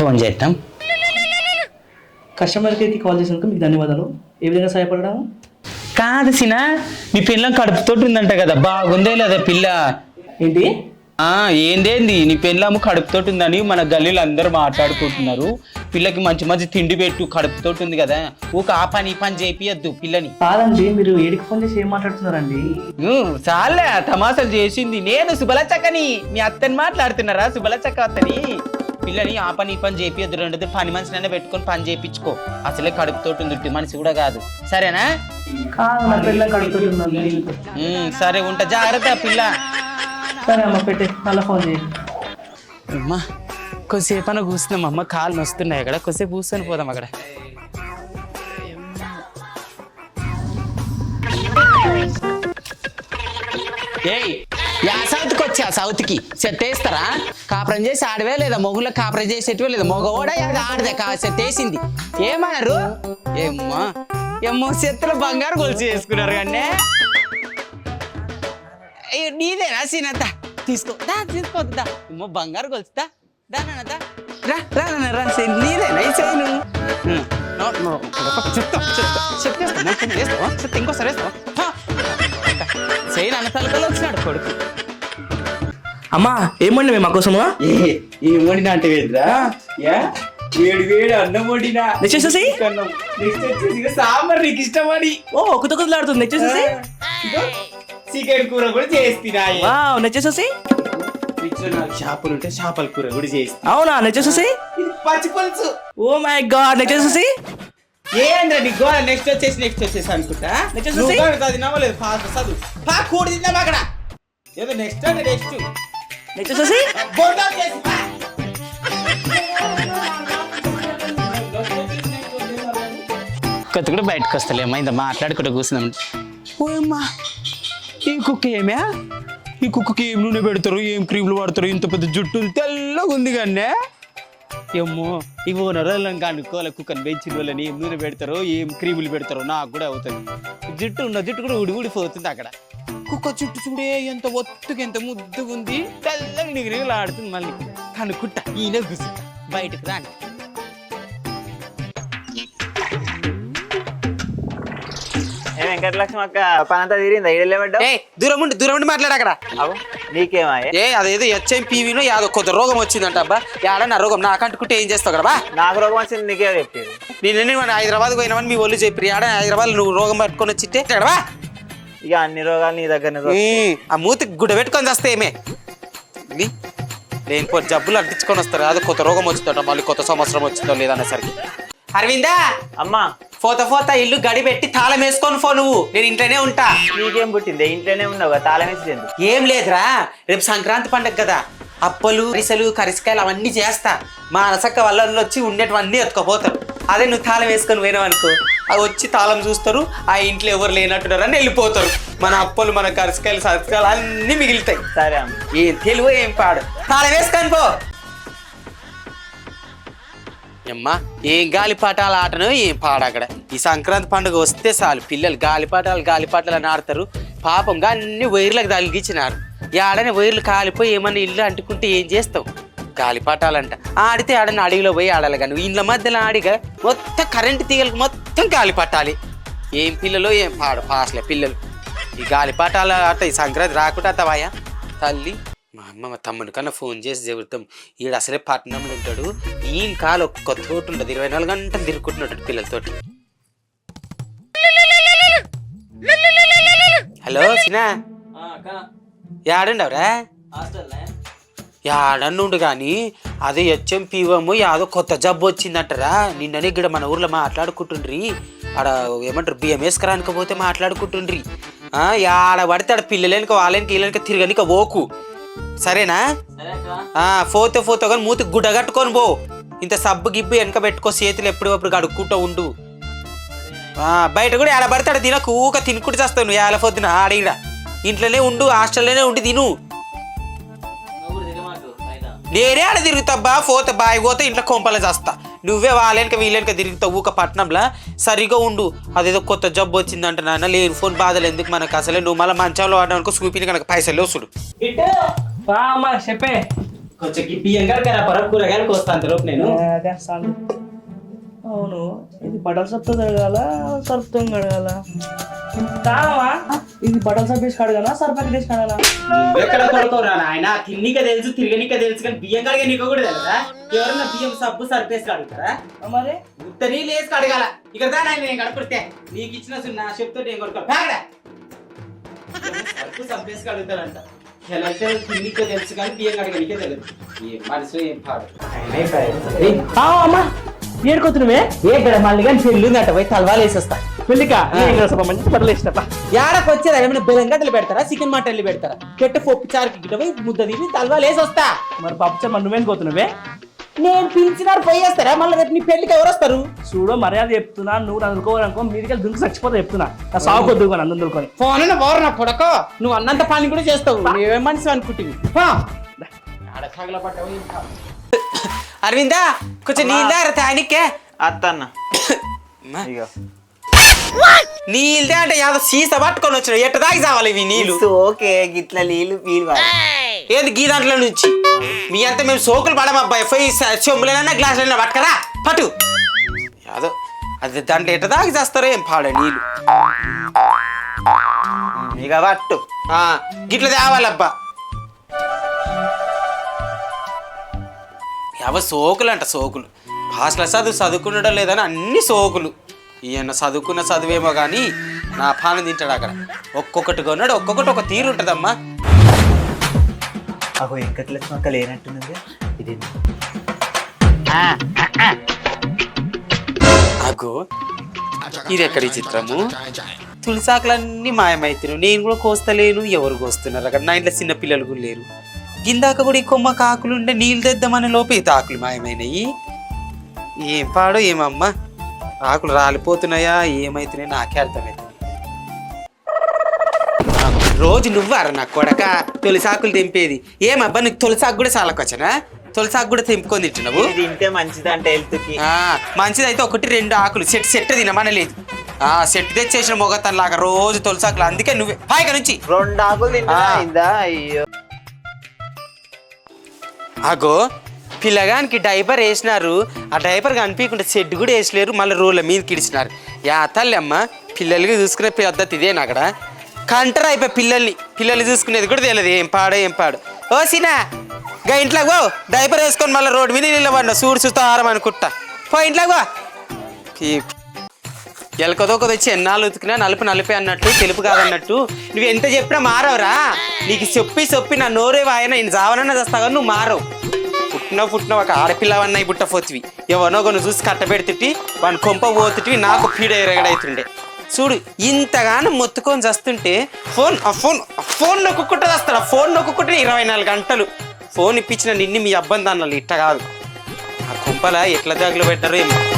Phone చేద్దాం. Customer కేర్కి call చేసినందుకు మీకు ధన్యవాదాలు. ఏ విధంగా సహాయపడము కాదు సినా మీ పిల్ల కడుపుతోటి ఉందంట కదా బాగుందే లేదా పిల్ల? ఏంటి? ఆ ఏందేంది? నీ పెళ్ళాము కడుపుతోటి ఉందని మన గల్లీలో అందరూ మాట్లాడుకుంటున్నారు. పిల్లకి మంచి మంచి తిండి పెట్టు కడుపుతోటి ఉంది కదా. ఊక ఆ పని ఈ పని చేపియద్దు పిల్లని. కాదండి మీరు ఏడికి ఫోన్ చేసి ఏం మాట్లాడుతున్నారండి? ఊ, చాలే తమాసాలు చేసింది. నేను సుబలచక్కని మీ అత్తని మాట్లాడుతున్నారా సుబలచక్క అత్తని? పిల్లని ఆ పని ఈ పని చేపియద్దు. రెండు పని మనిషినైనా పెట్టుకొని పని చేయించుకో అసలే కడుపుతోటి ఉంది ఉట్టి మనిషి కూడా కాదు. సరేనా? ఉమ్, సరే ఉంటా. జాగ్రత్త పిల్ల. సరే అమ్మ పెట్టే. మళ్ళీ ఫోన్ చేయి. అమ్మా కొద్దిసేపు అన్న కూర్చున్నాం. అమ్మ కాళ్ళు నొస్తున్నాయి అక్కడ. కొద్దిసేపు కూర్చొని పోదాం అక్కడ. ఏయ్ యా సౌత్కి వచ్చా సౌత్కి సెట్ వేస్తారా కాపురం చేసి ఆడవే లేదా? మొగుళ్ళకి కాపురం చేసేటివే లేదా? అది ఆడదే కా సెట్ వేసింది ఏమన్నారు? ఏమ్మా? ఏమో చెత్తలో బంగారు గొలుసు చేసుకున్నారు కానీ నీదేనా సీనత్త? తీసుకో. దా తీసుకోవద్దా ఏమో బంగారు కొలుస్తా దా. నాన్న, దా. రా రా నీదేనా ఈ చెప్తా చెప్తా చెప్తా. ఇంకోసారి వేస్తావా. చేయను అన్న తలకలు వచ్చినాడు కొడుకు. అమ్మా ఏమండి మేము మా కోసము? ఏ ఈ వండిన అంటే వేద్రా యా వేడి వేడి అన్నం వండినా. నెక్స్ట్ నెక్స్ట్ వచ్చేసి సాంబార్ నీకు ఇష్టమని. ఓ ఒక చికెన్ కూర కూడా చేస్తున్నా వావ్ ఫ్రిడ్జ్ నాకు చేపలు ఉంటే చేపల కూర కూడా చేస్తా అవునా నెచ్చేసేసి ఇది పచ్చి పులుసు. ఓ మై గాడ్ నెచ్చేసేసి ఏంద్రా నీ గోడ నెక్స్ట్ వచ్చేసి నెక్స్ట్ వచ్చేసి అనుకుంటా? అది నవ్వలేదు ఫాస్ట్ చదువు. పా కూడి తిందాం అక్కడ. ఏదో నెక్స్ట్ అంటే నెక్స్ట్ బొండాలు చేసి పా. కొత్త కూడా బయటకు వస్తలేమ్మా ఇంత మాట్లాడుకుంటూ కూర్చున్నాం. ఓయమ్మా ఈ కుక్క ఏమే? ఈ కుక్కకి ఏం నూనె పెడతారు? ఏం క్రీములు వాడతారు? ఇంత పెద్ద జుట్టు తెల్లగా ఉంది కానీ ఏమో? ఇక నరలం కనుక్కోవాలి కుక్కని పెంచిన వాళ్ళని ఏం నూనె పెడతారో ఏం క్రీములు పెడతారో నాకు కూడా అవుతుంది. జుట్టు ఉన్న జుట్టు కూడా ఉడి ఊడిపోతుంది అక్కడ. కుక్క జుట్టు చూడే ఎంత ఒత్తుగా ఎంత ముద్దుగా ఉంది. తెల్లగా నిగిరిగలు ఆడుతుంది మళ్ళీ. కనుక్కుంటా ఈయన కూర్చుంటా బయటకు ఏ వెంకటలక్ష్మి అక్క పని అంతా తీరిందా? దూరం ఉండి దూరం ఉండి మాట్లాడు అక్కడ. నీకేమా ఏ అదేదో హెచ్ఎంపీవీనో యాదో కొత్త రోగం వచ్చిందంట అబ్బా. యాడ నా రోగం? నాకు అంటుకుంటే ఏం చేస్తావు కదా నాకు రోగం వచ్చింది నీకే చెప్పారు నేను హైదరాబాద్ పోయినామని మీ ఒళ్ళు చెప్పి ఆడ హైదరాబాద్ నువ్వు రోగం పట్టుకొని వచ్చిట్టే ఇక్కడ బా. ఇక అన్ని రోగాలు నీ దగ్గరనే ఆ మూతికి గుడ్డ పెట్టుకొని వస్తే ఏమే? ఇది లేనిపో జబ్బులు అంటించుకొని వస్తారు. అదే కొత్త రోగం వచ్చిందట మళ్ళీ కొత్త సంవత్సరం వచ్చిందో లేదనేసరికి అరవిందా! అమ్మా! ఫోత ఫోత ఇల్లు గడి పెట్టి తాళం వేసుకొని ఫో నువ్వు. నేను ఇంట్లోనే ఉంటా. నీకేం పుట్టింది? ఇంట్లోనే ఉన్నావు కదా తాళం వేసి ఎందుకు? ఏం లేదురా. రేపు సంక్రాంతి పండగ కదా. అప్పలు అరిసెలు కరిసకాయలు అవన్నీ చేస్తా. మా అనసక్క వల్ల వచ్చి ఉండేటివన్నీ ఎత్తుకపోతారు. అదే నువ్వు తాళం వేసుకొని పోయినావు అనుకో. అవి వచ్చి తాళం చూస్తారు. ఆ ఇంట్లో ఎవరు లేనట్టున్నారు అని వెళ్ళిపోతారు. మన అప్పలు మన కరిసకాయలు సరిసకాయలు అన్నీ మిగులుతాయి. సరే అమ్మ. ఏం తెలివ ఏం పాడు. తాళం వేసుకొని పో. అమ్మా ఏం గాలిపాటాలు ఆటను ఏం పాడ అక్కడ ఈ సంక్రాంతి పండుగ వస్తే చాలు. పిల్లలు గాలిపాటాలు గాలిపాటాలు అని ఆడతారు. పాపం అన్ని వైర్లకు తలిగించినారు ఆడని వైర్లు కాలిపోయి ఏమన్నా ఇల్లు అంటుకుంటే ఏం చేస్తావు? గాలిపాటాలంట. ఆడితే ఆడని అడవిలో పోయి ఆడాలి కానీ ఇండ్ల మధ్యలో ఆడిగా మొత్తం కరెంటు తీగలకు మొత్తం గాలిపట్టాలి. ఏం పిల్లలు ఏం పాడు పాసలే పిల్లలు. ఈ గాలిపాటాల ఆట ఈ సంక్రాంతి రాకుండా తవాయా తల్లి. మా అమ్మ మా తమ్ముని కన్నా ఫోన్ చేసి చెబుతాం. ఈడు అసలే పట్టణంలో ఉంటాడు. ఈయన కాలు ఒక్క తోటి ఉండదు. ఇరవై నాలుగు గంటలు తిరుగుకుంటున్నాడు పిల్లలతోటి. హలో సినా. యాడుండవరా? యాడన్నుండు కానీ అదే హెచ్ఎం పీవము యాదో కొత్త జబ్బు వచ్చిందంటారా. నిన్ననే ఇక్కడ మన ఊర్లో మాట్లాడుకుంటుండ్రి. ఆడ ఏమంటారు బియ్యం వేసుకురానికపోతే మాట్లాడుకుంటుండ్రి. ఆ, యాడ పడితే ఆడ పిల్లలేనిక వాళ్ళనికి వీళ్ళనిక తిరగనిక ఓకు సరేనా? ఆ, ఫోతో ఫోతో కానీ మూతికి గుడ్డ కట్టుకొని పో. ఇంత సబ్బు గిబ్బు వెనక పెట్టుకో చేతులు ఎప్పుడప్పుడు కడుక్కుంటూ ఉండు. బయట కూడా ఎలా పడితే ఆడ తినకు ఊక తినుకుంటూ చేస్తావు నువ్వు ఏళ్ళ పొద్దున ఆడ ఇంట్లోనే ఉండు హాస్టల్లోనే ఉండి తిను. నేనే ఆడ తిరుగుతాబ్బా పోతే బాయి పోతే ఇంట్లో కొంపల చేస్తా. నువ్వే వాళ్ళెనక వీళ్ళెనక తిరుగుతావు ఊక పట్నంలో? సరిగా ఉండు. అదేదో కొత్త జబ్బు వచ్చిందంట నాన్న లేని ఫోన్ బాధలు ఎందుకు మనకు? అసలే నువ్వు మళ్ళీ మంచంలో ఆడడానికి చూపిన కనుక పైసలు వస్తుడు చెప్పే. కొంచెం బియ్యం కనుక పరపు కూరగాయలు కోస్తా అంతలోపు నేను. అవును. ఇది బట్టల సబ్బుతో కడగాల సర్ఫ్తో కడగాల? కాదమ్మా ఇది బట్టల సబ్బు వేసి కడగాలా సర్ఫ్ ప్యాకెట్ వేసి కడగాలా? ఎక్కడ కొడుకోరా నాయన? తిన్నిక తెలుసు తిరగనిక తెలుసు కానీ బియ్యం కడిగే నీకు కూడా తెలుసా? ఎవరన్నా బియ్యం సబ్బు సర్పేసి కడుగుతారా? మరి? ఉత్త నీళ్ళు వేసి కడగాల. ఇక్కడ దా నేను కడుపుతే నీకు ఇచ్చిన సున్నా చెప్తే నేను కొడుకో బాగడా సరుకు సబ్బేసి కడుగుతారంట. ఎలా అయితే తిన్నిక తెలుసు కానీ బియ్యం కడగనికే తెలియదు ఏ మనసు ఏం పాడు అమ్మా. ఏడుకోతున్నావే ఏ మళ్ళీ కానీ పెళ్ళి ఉందంట పోయి తలవాలు వేసేస్తా. పెళ్ళికా? మంచి బట్టలు వేసినప్ప యాడకు వచ్చేదా? ఏమైనా బెలంగడ్డలు పెడతారా? చికెన్ మటన్లు పెడతారా? పెట్ట పప్పు చారుకి గిట్ట పోయి ముద్ద తీసి తలవాలు మరి పప్పు మరి నువ్వేం కోతున్నావే? నేను పిలిచినారు పోయి వస్తారా? మళ్ళీ రేపు నీ పెళ్ళికి ఎవరు వస్తారు? చూడు మర్యాద చెప్తున్నా నువ్వు అందుకోవాలనుకో మీదికి దుంకు చచ్చిపోతా చెప్తున్నా. నా సాగు కొద్దు అందరం దులుకొని ఫోన్ పోరు నా పొడకో నువ్వు అన్నంత పని కూడా చేస్తావు. నువ్వేం మనిషి అనుకుంటుంది అరవిందా కొంచెం నీళ్ళ తానికే అత్త అన్న ఇక నీళ్ళే అంటే యాదో సీస పట్టుకొని వచ్చిన. ఎట్ట దాకి చావాలి ఇవి నీళ్ళు? ఓకే గిట్ల నీళ్ళు పీలు ఏది గీ దాంట్లో నుంచి? మీ అంతా మేము సోకులు పడమ అబ్బాయి పోయి చెంబులైనా గ్లాసులైనా పట్టుకరా. పట్టు. యాదో అది దాంట్లో ఎట్ట దాకి చేస్తారో ఏం పాడే నీళ్ళు? ఇక పట్టు. గిట్ల తేవాలబ్బా. ఎవ సోకులు అంట సోకులు. భాషల చదువు చదువుకున్నాడో లేదని అన్ని సోకులు. ఈయన చదువుకున్న చదువేమో కానీ నా పాన తింటాడు అక్కడ. ఒక్కొక్కటి కొన్నాడు ఒక్కొక్కటి ఒక తీరు ఉంటుందమ్మా. అహో వెంకటలక్ష్మి అక్క లేనట్టున్నది ఇది అగో ఇది ఎక్కడి చిత్రము? తులసాకులన్నీ మాయమైతున్నారు నేను కూడా కోస్తలేను ఎవరు కోస్తున్నారు? అక్కడ నా ఇంట్లో చిన్న పిల్లలు కూడా లేరు. గిందాక కూడా ఈ కొమ్మ కాకులు ఉంటే నీళ్ళు తెద్దామనే లోపు ఈ ఆకులు మాయమైనాయి. ఏం పాడో ఏమమ్మా? ఆకులు రాలిపోతున్నాయా? ఏమైతున్నాయి నాకే అర్థమవుతుంది రోజు నువ్వారా నా కొడక? తొలిసాకులు తెంపేది. ఏమబ్బా నీకు తొలిసాకు కూడా చాలకొచ్చనా? తొలిసాకు కూడా తెంపుకొని తింటున్నావు? తింటే మంచిదంటే హెల్త్కి ఆ, మంచిదైతే ఒకటి రెండు ఆకులు. సెట్ సెట్ తినమనలేదు ఆ సెట్ తెచ్చేసిన మొగతన్ లాగా రోజు తొలిసాకులు అందుకే నువ్వే. హాయిగా నుంచి. రెండు ఆకులు తింటా అయ్యో. అగో పిల్లగానికి డైపర్ వేసినారు. ఆ డైపర్ కనిపించకుండా షెడ్ కూడా వేసలేరు మళ్ళీ రోడ్ల మీద కిడిచినారు. యా తల్లి పిల్లలకి చూసుకునే పద్ధతి ఇదేనా అక్కడ కంటర్ అయిపోయి పిల్లల్ని పిల్లల్ని చూసుకునేది కూడా తెలియదు ఏం పాడో ఏం పాడు. ఓ సినా గా ఇంట్లో పో డైపర్ వేసుకొని మళ్ళీ రోడ్డు మీద నిలబడిన సూడు చూస్తారం అనుకుంటా. పో ఇంట్లో పో. ఈ- ఎలకదోక వచ్చి ఎన్నాళ్ళు ఉతికినా నలుపు నలిపే అన్నట్టు తెలుపు కాదన్నట్టు. నువ్వు ఎంత చెప్పినా మారవరా. నీకు చెప్పి చెప్పి నా నోరే వాయన నేను జావనన్నా చేస్తాగా నువ్వు మారవు. పుట్టిన పుట్టిన ఒక ఆడపిల్లవన్నాయి పుట్ట పోతివి. ఎవరినో కొన్ని చూసి కట్టబెడుతుటి వాడిని కొంప పోతుటివి నాకు పీడ ఎరగడైతుండే. చూడు ఇంతగానో మొత్తుకొని చస్తుంటే ఫోన్ ఆ ఫోన్ ఫోన్ నొక్కుంటే వస్తాడు ఆ ఫోన్ నొక్కుంటే ఇరవై నాలుగు గంటలు. ఫోన్ ఇప్పించిన నిన్ను మీ అబ్బంది అన్నలు ఇట్ట కాదు. ఆ కుంపలా ఎట్లా జాగులు పెట్టారు ఏమో.